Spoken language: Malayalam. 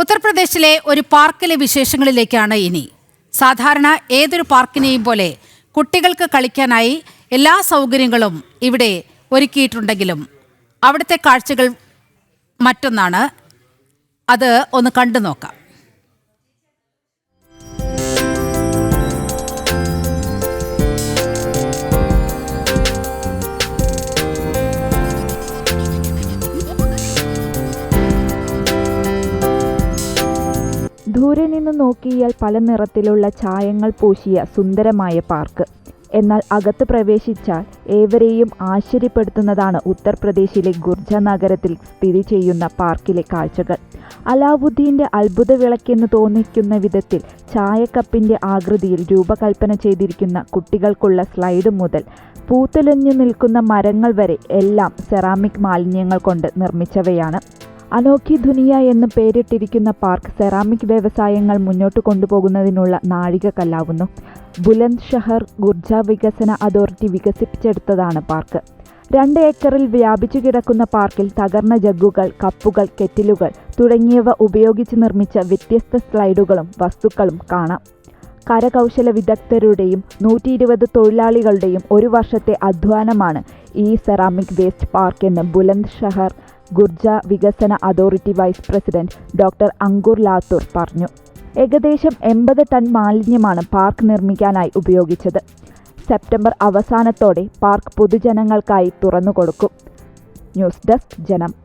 ഉത്തർപ്രദേശിലെ ഒരു പാർക്കിലെ വിശേഷങ്ങളിലേക്കാണ് ഇനി. സാധാരണ ഏതൊരു പാർക്കിനെയും പോലെ കുട്ടികൾക്ക് കളിക്കാനായി എല്ലാ സൗകര്യങ്ങളും ഇവിടെ ഒരുക്കിയിട്ടുണ്ടെങ്കിലും അവിടുത്തെ കാഴ്ചകൾ മറ്റൊന്നാണ്. അത് ഒന്ന് കണ്ടു നോക്കാം ദൂരെ നിന്ന് നോക്കിയാൽ പല നിറത്തിലുള്ള ചായങ്ങൾ പൂശിയ സുന്ദരമായ പാർക്ക്. എന്നാൽ അകത്ത് പ്രവേശിച്ചാൽ ഏവരെയും ആശ്ചര്യപ്പെടുത്തുന്നതാണ് ഉത്തർപ്രദേശിലെ ഗുർജ നഗരത്തിൽ സ്ഥിതി ചെയ്യുന്ന പാർക്കിലെ കാഴ്ചകൾ. അലാവുദ്ദീന്റെ അത്ഭുത വിളക്കെന്ന് തോന്നിക്കുന്ന വിധത്തിൽ ചായക്കപ്പിന്റെ ആകൃതിയിൽ രൂപകൽപ്പന ചെയ്തിരിക്കുന്ന കുട്ടികൾക്കുള്ള സ്ലൈഡ് മുതൽ പൂത്തുലഞ്ഞു നിൽക്കുന്ന മരങ്ങൾ വരെ എല്ലാം സെറാമിക് മാലിന്യങ്ങൾ കൊണ്ട് നിർമ്മിച്ചവയാണ്. അനോഖി ദുനിയ എന്ന് പേരിട്ടിരിക്കുന്ന പാർക്ക് സെറാമിക് വ്യവസായങ്ങൾ മുന്നോട്ട് കൊണ്ടുപോകുന്നതിനുള്ള നാഴികക്കല്ലാവുന്നു. ബുലന്ദ് ഷഹർ ഗുർജ വികസന അതോറിറ്റി വികസിപ്പിച്ചെടുത്തതാണ് പാർക്ക്. രണ്ട് ഏക്കറിൽ വ്യാപിച്ചു കിടക്കുന്ന പാർക്കിൽ തകർന്ന ജഗ്ഗുകൾ കപ്പുകൾ കെറ്റിലുകൾ തുടങ്ങിയവ ഉപയോഗിച്ച് നിർമ്മിച്ച വ്യത്യസ്ത സ്ലൈഡുകളും വസ്തുക്കളും കാണാം. കരകൗശല വിദഗ്ധരുടെയും നൂറ്റി ഇരുപത് തൊഴിലാളികളുടെയും ഒരു വർഷത്തെ അധ്വാനമാണ് ഈ സെറാമിക് വേസ്റ്റ് പാർക്ക് എന്ന് ബുലന്ദ് ഷഹർ ഗുർജ വികസന authority vice president doctor Ankur Lathur പറഞ്ഞു. ഏകദേശം എൺപത് ടൺ മാലിന്യമാണ് പാർക്ക് നിർമ്മിക്കാനായി ഉപയോഗിച്ചത്. സെപ്റ്റംബർ അവസാനത്തോടെ പാർക്ക് പൊതുജനങ്ങൾക്കായി തുറന്നുകൊടുക്കും. News desk Janam.